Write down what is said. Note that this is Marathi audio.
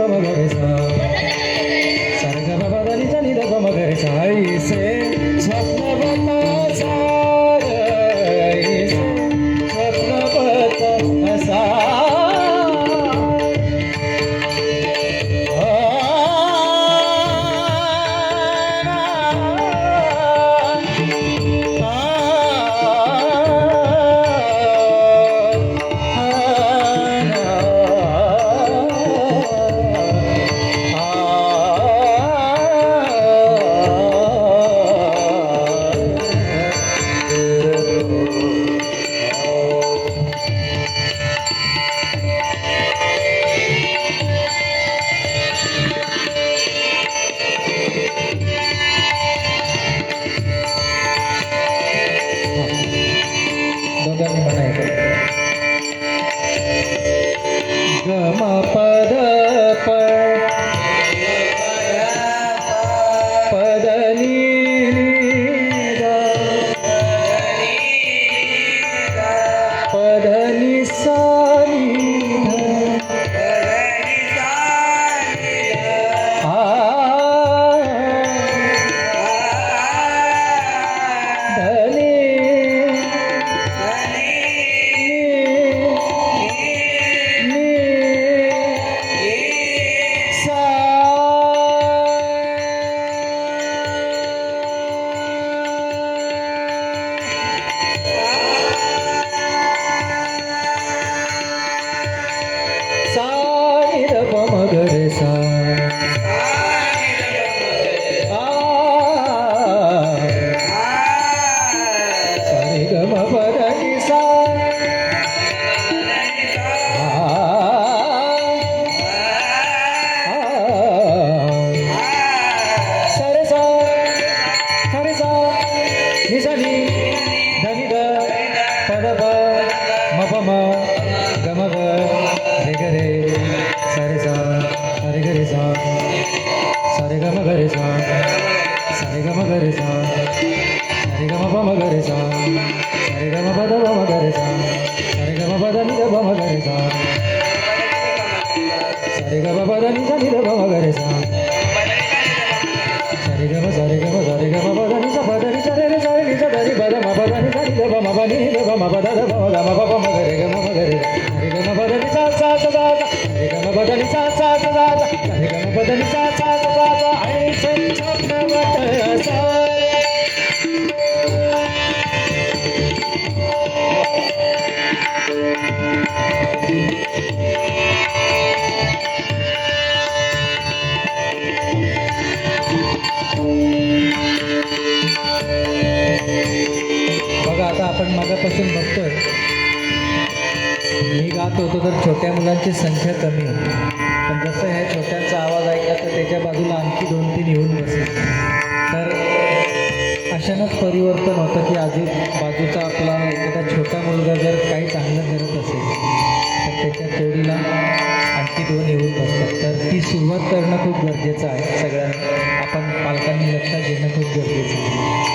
바바바바바사 Father. Let me talk. बघा आता आपण मगापासून बघतोय. मी गात होतो तर छोट्या मुलांची संख्या कमी होती. पण जसं ह्या छोट्यांचा आवाज ऐकला तर त्याच्या बाजूला आणखी दोन तीन येऊन बसले. तर अशानच परिवर्तन होतं की आजू बाजूचा आपला एखादा छोटा मुलगा जर काही चांगलं करत असेल तर त्याच्या तोडीला आणखी दोन येऊन बसतात. तर ती सुरुवात करणं खूप गरजेचं आहे सगळ्यांना. आपण पालकांनी लक्षात घेणं खूप गरजेचं आहे.